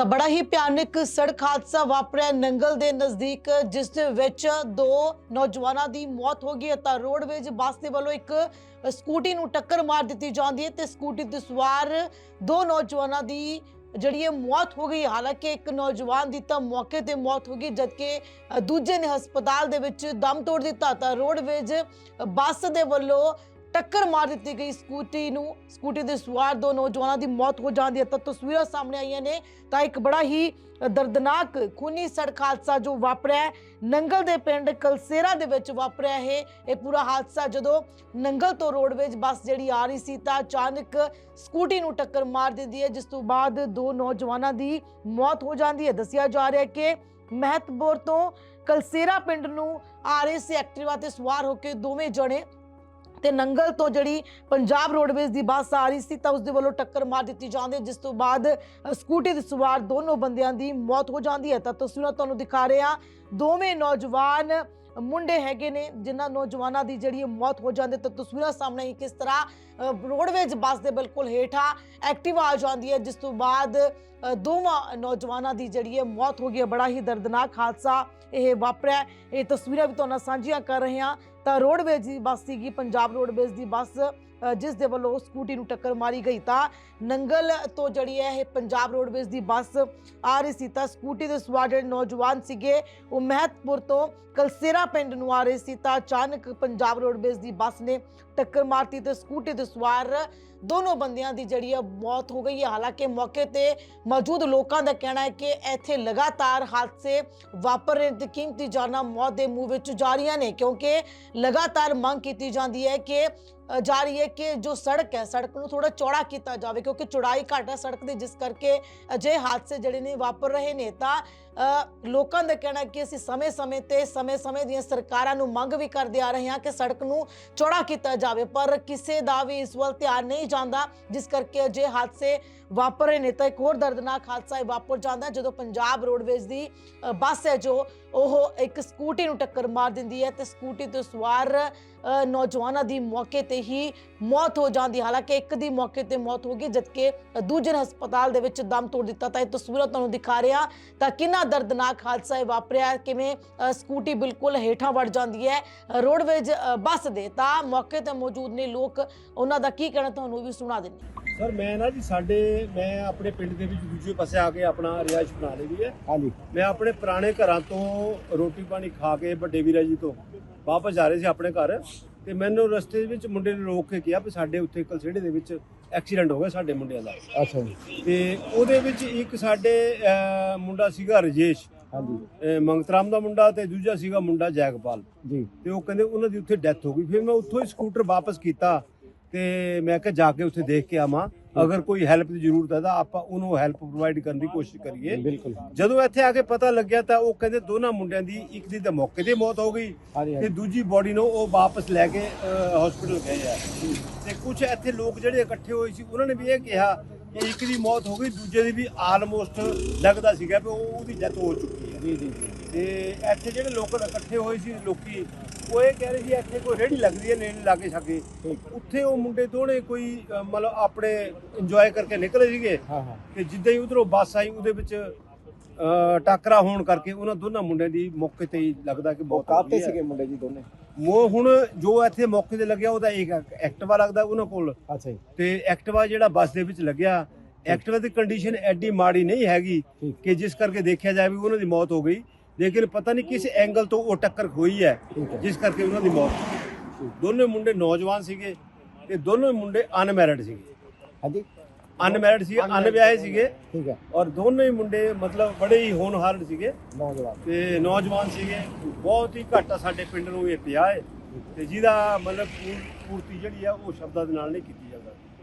ਤਾਂ ਬੜਾ ਹੀ ਭਿਆਨਕ ਸੜਕ ਹਾਦਸਾ ਵਾਪਰਿਆ ਨੰਗਲ ਦੇ ਨਜ਼ਦੀਕ, ਜਿਸ ਦੇ ਵਿੱਚ ਦੋ ਨੌਜਵਾਨਾਂ ਦੀ ਮੌਤ ਹੋ ਗਈ ਤਾਂ ਰੋਡਵੇਜ ਬੱਸ ਦੇ ਵੱਲੋਂ ਇੱਕ ਸਕੂਟੀ ਨੂੰ ਟੱਕਰ ਮਾਰ ਦਿੱਤੀ ਜਾਂਦੀ ਹੈ ਤੇ ਸਕੂਟੀ ਤੇ ਸਵਾਰ ਦੋ ਨੌਜਵਾਨਾਂ ਦੀ ਜਿਹੜੀ ਇਹ ਮੌਤ ਹੋ ਗਈ। ਹਾਲਾਂਕਿ ਇੱਕ ਨੌਜਵਾਨ ਦੀ ਤਾਂ ਮੌਕੇ ਤੇ ਮੌਤ ਹੋ ਗਈ, ਜਦਕਿ ਦੂਜੇ ਨੇ ਹਸਪਤਾਲ ਦੇ ਵਿੱਚ ਦਮ ਤੋੜ ਦਿੱਤਾ। ਤਾਂ ਰੋਡਵੇਜ ਬੱਸ ਦੇ ਵੱਲੋਂ ਟੱਕਰ ਮਾਰ ਦਿੱਤੀ ਗਈ ਸਕੂਟੀ ਨੂੰ। ਸਕੂਟੀ ਦੇ ਸਵਾਰ ਦੋ ਨੌਜਵਾਨਾਂ ਦੀ ਮੌਤ ਹੋ ਜਾਂਦੀ ਹੈ ਤਾਂ ਤਸਵੀਰਾਂ ਸਾਹਮਣੇ ਆਈਆਂ ਨੇ। ਤਾਂ ਇੱਕ ਬੜਾ ਹੀ ਦਰਦਨਾਕ ਖੂਨੀ ਸੜਕ ਹਾਦਸਾ ਜੋ ਵਾਪਰਿਆ ਨੰਗਲ ਦੇ ਪਿੰਡ ਕਲਸੇਰਾ ਦੇ ਵਿੱਚ ਵਾਪਰਿਆ ਹੈ ਇਹ ਪੂਰਾ ਹਾਦਸਾ ਜਦੋਂ ਨੰਗਲ ਤੋਂ ਰੋਡਵੇਜ ਬੱਸ ਜਿਹੜੀ ਆ ਰਹੀ ਸੀ ਤਾਂ ਅਚਾਨਕ ਸਕੂਟੀ ਨੂੰ ਟੱਕਰ ਮਾਰ ਦਿੰਦੀ ਹੈ, ਜਿਸ ਤੋਂ ਬਾਅਦ ਦੋ ਨੌਜਵਾਨਾਂ ਦੀ ਮੌਤ ਹੋ ਜਾਂਦੀ ਹੈ। ਦੱਸਿਆ ਜਾ ਰਿਹਾ ਹੈ ਕਿ ਮਹਿਤਪੁਰ ਤੋਂ ਕਲਸੇਰਾ ਪਿੰਡ ਨੂੰ ਆ ਰਹੇ ਸੀ ਐਕਟਿਵਾ ਤੇ ਸਵਾਰ ਹੋ ਕੇ ਦੋਵੇਂ ਜਣੇ ਤੇ ਨੰਗਲ ਤੋਂ ਜਿਹੜੀ ਪੰਜਾਬ ਰੋਡਵੇਜ਼ ਦੀ ਬੱਸ ਆ ਰਹੀ ਸੀ ਤਾਂ ਉਸ ਦੇ ਵੱਲੋਂ ਟੱਕਰ ਮਾਰ ਦਿੱਤੀ ਜਾਂਦੀ ਹੈ, ਜਿਸ ਤੋਂ ਬਾਅਦ ਸਕੂਟੀ ਦੇ ਸਵਾਰ ਦੋਨੋਂ ਬੰਦਿਆਂ ਦੀ ਮੌਤ ਹੋ ਜਾਂਦੀ ਹੈ। ਤਾਂ ਤਸਵੀਰਾਂ ਤੁਹਾਨੂੰ ਦਿਖਾ ਰਹੇ ਹਾਂ। ਦੋਵੇਂ ਨੌਜਵਾਨ ਮੁੰਡੇ ਹੈਗੇ ਨੇ, ਜਿਨ੍ਹਾਂ ਨੌਜਵਾਨਾਂ ਦੀ ਜਿਹੜੀ ਇਹ ਮੌਤ ਹੋ ਜਾਂਦੀ ਹੈ। ਤਾਂ ਤਸਵੀਰਾਂ ਸਾਹਮਣੇ ਹੀ ਕਿਸ ਤਰ੍ਹਾਂ ਰੋਡਵੇਜ਼ ਬੱਸ ਦੇ ਬਿਲਕੁਲ ਹੇਠਾਂ ਐਕਟਿਵਾ ਆ ਜਾਂਦੀ ਹੈ, ਜਿਸ ਤੋਂ ਬਾਅਦ ਦੋਵਾਂ ਨੌਜਵਾਨਾਂ ਦੀ ਜਿਹੜੀ ਹੈ ਮੌਤ ਹੋ ਗਈ ਹੈ। ਬੜਾ ਹੀ ਦਰਦਨਾਕ ਹਾਦਸਾ ਇਹ ਵਾਪਰਿਆ। ਇਹ ਤਸਵੀਰਾਂ ਵੀ ਤੁਹਾਨੂੰ ਸਾਂਝੀਆਂ ਕਰ ਰਹੇ ਹਾਂ। ਤਾਂ ਰੋਡਵੇਜ਼ ਦੀ ਬੱਸ ਸੀਗੀ, ਪੰਜਾਬ ਰੋਡਵੇਜ਼ ਦੀ ਬੱਸ। ਜਿਸ ਦੇ ਵੱਲੋਂ ਸਕੂਟੀ ਨੂੰ ਟੱਕਰ ਮਾਰੀ ਗਈ ਤਾਂ ਨੰਗਲ ਤੋਂ ਜਿਹੜੀ ਹੈ ਇਹ ਪੰਜਾਬ ਰੋਡਵੇਜ਼ ਦੀ ਬੱਸ ਆ ਰਹੀ ਸੀ ਤਾਂ ਸਕੂਟੀ ਦੇ ਸਵਾਰ ਜਿਹੜੇ ਨੌਜਵਾਨ ਸੀਗੇ, ਉਹ ਮਹਿਤਪੁਰ ਤੋਂ ਕਲਸੇਰਾ ਪਿੰਡ ਨੂੰ ਆ ਰਹੇ ਸੀ ਤਾਂ ਅਚਾਨਕ ਪੰਜਾਬ ਰੋਡਵੇਜ਼ ਦੀ ਬੱਸ ਨੇ ਟੱਕਰ ਮਾਰਤੀ ਤੇ ਸਕੂਟੀ ਦੇ ਸਵਾਰ ਦੋਨੋਂ ਬੰਦਿਆਂ ਦੀ ਜਿਹੜੀ ਹੈ ਮੌਤ ਹੋ ਗਈ ਹੈ। ਹਾਲਾਂਕਿ ਮੌਕੇ ਤੇ ਮੌਜੂਦ ਲੋਕਾਂ ਦਾ ਕਹਿਣਾ ਹੈ ਕਿ ਇੱਥੇ ਲਗਾਤਾਰ ਹਾਦਸੇ ਵਾਪਰ ਰਹੇ ਤੇ ਕੀਮਤੀ ਜਾਨਾਂ ਮੌਤ ਦੇ ਮੂੰਹ ਵਿੱਚ ਜਾ ਰਹੀਆਂ ਨੇ ਕਿਉਂਕਿ ਲਗਾਤਾਰ ਮੰਗ ਕੀਤੀ ਜਾਂਦੀ ਹੈ ਕਿ ਜਾ ਰਹੀ ਹੈ ਕਿ ਜੋ ਸੜਕ ਹੈ ਸੜਕ ਨੂੰ ਥੋੜਾ ਚੌੜਾ ਕੀਤਾ ਜਾਵੇ ਕਿਉਂਕਿ ਚੌੜਾਈ ਘੱਟ ਹੈ ਸੜਕ ਦੀ ਜਿਸ ਕਰਕੇ ਅਜੇ ਹਾਦਸੇ ਜਿਹੜੇ ਨੇ ਵਾਪਰ ਰਹੇ ਨੇ ਤਾਂ ਅ, ਲੋਕਾਂ ਦਾ ਕਹਿਣਾ ਕਿ ਅਸੀਂ ਸਮੇਂ-ਸਮੇਂ ਤੇ ਸਮੇਂ-ਸਮੇਂ ਦੀਆਂ ਸਰਕਾਰਾਂ ਨੂੰ ਮੰਗ ਵੀ ਕਰਦੇ ਆ ਰਹੇ ਹਾਂ ਕਿ ਸੜਕ ਨੂੰ ਚੌੜਾ ਕੀਤਾ ਜਾਵੇ ਪਰ ਕਿਸੇ ਦਾ ਵੀ ਇਸ ਵੱਲ ਧਿਆਨ ਨਹੀਂ ਜਾਂਦਾ ਜਿਸ ਕਰਕੇ ਅਜੇ ਹਾਦਸੇ ਵਾਪਰੇ ਨੇ। ਤਾਂ ਇੱਕ ਹੋਰ ਦਰਦਨਾਕ ਹਾਦਸਾ ਇਹ ਵਾਪਰ ਜਾਂਦਾ ਜਦੋਂ ਪੰਜਾਬ ਰੋਡਵੇਜ਼ ਦੀ ਬੱਸ ਹੈ ਜੋ ਉਹ ਇੱਕ ਸਕੂਟੀ ਨੂੰ ਟੱਕਰ ਮਾਰ ਦਿੰਦੀ ਹੈ ਤੇ ਸਕੂਟੀ ਤੋਂ ਸਵਾਰ ਨੌਜਵਾਨਾਂ ਦੀ ਮੌਕੇ ਤੇ ਹੀ ਮੌਤ ਹੋ ਜਾਂਦੀ ਹਾਲਾਂਕਿ ਇੱਕ ਦੀ ਮੌਕੇ ਤੇ ਮੌਤ ਹੋ ਗਈ, ਜਦਕਿ ਦੂਜੇ ਹਸਪਤਾਲ ਦੇ ਵਿੱਚ ਦਮ ਤੋੜ ਦਿੱਤਾ। ਤਾਂ ਇਹ ਤਸਵੀਰਾਂ ਤੁਹਾਨੂੰ ਦਿਖਾ ਰਿਹਾ ਤਾਂ ਕਿੰਨਾ ਦਰਦਨਾਕ ਹਾਦਸਾ ਇਹ ਵਾਪਰਿਆ, ਕਿਵੇਂ ਸਕੂਟੀ ਬਿਲਕੁਲ ਹੇਠਾਂ ਵੜ ਜਾਂਦੀ ਹੈ ਰੋਡਵੇਜ਼ ਬੱਸ ਦੇ। ਤਾਂ ਮੌਕੇ ਤੇ ਮੌਜੂਦ ਨੇ ਲੋਕ, ਉਹਨਾਂ ਦਾ ਕੀ ਕਹਿਣਾ, ਤੁਹਾਨੂੰ ਵੀ ਸੁਣਾ ਦਿੰਦੇ ਸਰ ਮੈਂ ਨਾ ਜੀ ਸਾਡੇ ਮੈਂ ਆਪਣੇ ਪਿੰਡ ਦੇ ਵਿੱਚ ਦੂਜੇ ਪਾਸੇ ਆ ਕੇ ਆਪਣਾ ਰਿਹਾਇਸ਼ ਬਣਾ ਲਈ ਵੀ ਹੈ। ਹਾਂਜੀ। ਮੈਂ ਆਪਣੇ ਪੁਰਾਣੇ ਘਰਾਂ ਤੋਂ ਰੋਟੀ ਪਾਣੀ ਖਾ ਕੇ ਵੱਡੇ ਵੀਰਾ ਜੀ ਤੋਂ ਵਾਪਸ ਜਾ ਰਹੇ ਸੀ ਆਪਣੇ ਘਰ ਤੇ ਮੈਨੂੰ ਰਸਤੇ ਵਿੱਚ ਮੁੰਡੇ ਨੇ ਰੋਕ ਕੇ ਕਿਹਾ ਵੀ ਸਾਡੇ ਉੱਥੇ ਕਲਸੇੜੇ ਦੇ ਵਿੱਚ ਐਕਸੀਡੈਂਟ ਹੋ ਗਿਆ ਸਾਡੇ ਮੁੰਡਿਆਂ ਦਾ। ਅੱਛਾ ਜੀ। ਤੇ ਉਹਦੇ ਵਿੱਚ ਇੱਕ ਸਾਡੇ ਅਹ, ਮੁੰਡਾ ਸੀਗਾ ਰਜੇਸ਼। ਹਾਂਜੀ। ਅਹ, ਮੰਗਤਰਾਮ ਦਾ ਮੁੰਡਾ ਤੇ ਦੂਜਾ ਸੀਗਾ ਮੁੰਡਾ ਜੈਗਪਾਲ। ਜੀ। ਤੇ ਉਹ ਕਹਿੰਦੇ ਉਹਨਾਂ ਦੀ ਉੱਥੇ ਡੈਥ ਹੋ ਗਈ। ਫਿਰ ਮੈਂ ਉੱਥੋਂ ਹੀ ਸਕੂਟਰ ਵਾਪਸ ਕੀਤਾ। ਤੇ ਮੈਂ ਕਿਹਾ ਜਾ ਕੇ ਉੱਥੇ ਦੇਖ ਕੇ ਆਵਾਂ। ਅਗਰ ਕੋਈ ਹੈਲਪ ਦੀ ਜ਼ਰੂਰਤ ਹੈ ਤਾਂ ਆਪਾਂ ਉਹਨੂੰ ਹੈਲਪ ਪ੍ਰੋਵਾਈਡ ਕਰਨ ਦੀ ਕੋਸ਼ਿਸ਼ ਕਰੀਏ। ਬਿਲਕੁਲ। ਜਦੋਂ ਇੱਥੇ ਆ ਕੇ ਪਤਾ ਲੱਗਿਆ ਤਾਂ ਉਹ ਕਹਿੰਦੇ ਦੋਨਾਂ ਮੁੰਡਿਆਂ ਦੀ ਇੱਕ ਦੀ ਤਾਂ ਮੌਕੇ ਤੇ ਮੌਤ ਹੋ ਗਈ ਹਾਂਜੀ ਤੇ ਦੂਜੀ ਬੋਡੀ ਨੂੰ ਉਹ ਵਾਪਸ ਲੈ ਕੇ ਹਸਪੀਟਲ ਗਏ ਆ। ਤੇ ਕੁਝ ਇੱਥੇ ਲੋਕ ਜਿਹੜੇ ਇਕੱਠੇ ਹੋਏ ਸੀ ਉਹਨਾਂ ਨੇ ਵੀ ਇਹ ਕਿਹਾ ਕਿ ਇੱਕ ਦੀ ਮੌਤ ਹੋ ਗਈ ਦੂਜੇ ਦੀ ਵੀ ਆਲਮੋਸਟ ਲੱਗਦਾ ਸੀਗਾ ਵੀ ਉਹ ਉਹਦੀ ਡੈਥ ਹੋ ਚੁੱਕੀ ਹੈ। ਜੀ ਜੀ। ਤੇ ਇੱਥੇ ਜਿਹੜੇ ਲੋਕ ਇਕੱਠੇ ਹੋਏ ਸੀ ਲੋਕੀ ਉਹ ਇਹ ਕਹਿ ਰਹੇ ਸੀ ਇੱਥੇ ਕੋਈ ਰੇੜੀ ਲੱਗਦੀ ਹੈ ਨੇੜੇ ਲਾਗੇ ਛਾਗੇ। ਉੱਥੇ ਉਹ ਮੁੰਡੇ ਦੋਨੇ ਕੋਈ ਮਤਲਬ ਆਪਣੇ ਇੰਜੋਏ ਕਰਕੇ ਨਿਕਲੇ ਸੀਗੇ। ਹਾਂ ਹਾਂ। ਤੇ ਜਿੱਦਾਂ ਹੀ ਉਧਰੋਂ ਬੱਸ ਆਈ ਉਹਦੇ ਵਿੱਚ ਅਹ, ਟਾਕਰਾ ਹੋਣ ਕਰਕੇ ਉਹਨਾਂ ਦੋਨਾਂ ਮੁੰਡਿਆਂ ਦੀ ਮੌਕੇ ਤੇ ਹੀ ਲੱਗਦਾ ਕਿ ਮੌਤ ਹੋ ਕਾਤੇ ਹੈ। ਸੀਗੇ ਮੁੰਡੇ ਜੀ ਦੋਨੇ? ਉਹ ਹੁਣ ਜੋ ਇੱਥੇ ਮੌਕੇ ਤੇ ਲੱਗਿਆ ਉਹਦਾ ਇੱਕ ਐਕਟਿਵਾ ਲੱਗਦਾ ਉਹਨਾਂ ਕੋਲ। ਅੱਛਾ ਜੀ। ਤੇ ਐਕਟਿਵਾ ਜਿਹੜਾ ਬੱਸ ਦੇ ਵਿੱਚ ਲੱਗਿਆ ਐਕਟਿਵਾ ਦੀ ਕੰਡੀਸ਼ਨ ਐਡੀ ਮਾੜੀ ਨਹੀਂ ਹੈਗੀ ਠੀਕ। ਕਿ ਜਿਸ ਕਰਕੇ ਦੇਖਿਆ ਜਾਵੇ ਉਹਨਾਂ ਦੀ ਮੌਤ ਹੋ ਗਈ। ਲੇਕਿਨ ਪਤਾ ਨਹੀਂ ਕਿਸ ਐਂਗਲ ਤੋਂ ਉਹ ਟੱਕਰ ਹੋਈ ਹੈ ਜਿਸ ਕਰਕੇ ਉਹਨਾਂ ਦੀ ਮੌਤ। ਦੋਨੇ ਮੁੰਡੇ ਨੌਜਵਾਨ ਸੀਗੇ ਤੇ ਦੋਨੋਂ ਮੁੰਡੇ ਅਨਮੈਰਿਡ ਸੀਗੇ। ਹਾਂਜੀ। ਅਨਮੈਰਿਡ ਸੀਗੇ ਅਨਵਿਆਹੇ ਸੀਗੇ। ਠੀਕ ਹੈ। ਔਰ ਦੋਨੋਂ ਹੀ ਮੁੰਡੇ ਮਤਲਬ ਬੜੇ ਹੀ ਹੋਣਹਾਰ ਸੀਗੇ। ਨੌਜਵਾਨ। ਤੇ ਨੌਜਵਾਨ ਸੀਗੇ। ਬਹੁਤ ਹੀ ਘੱਟ ਸਾਡੇ ਪਿੰਡ ਨੂੰ ਇਹ ਪਿਆ ਹੈ। ਤੇ ਜਿਹਦਾ ਮਤਲਬ ਪੂਰ- ਪੂਰਤੀ ਜਿਹੜੀ ਆ ਉਹ ਸ਼ਬਦਾਂ ਦੇ ਨਾਲ ਨਹੀਂ ਕੀਤੀ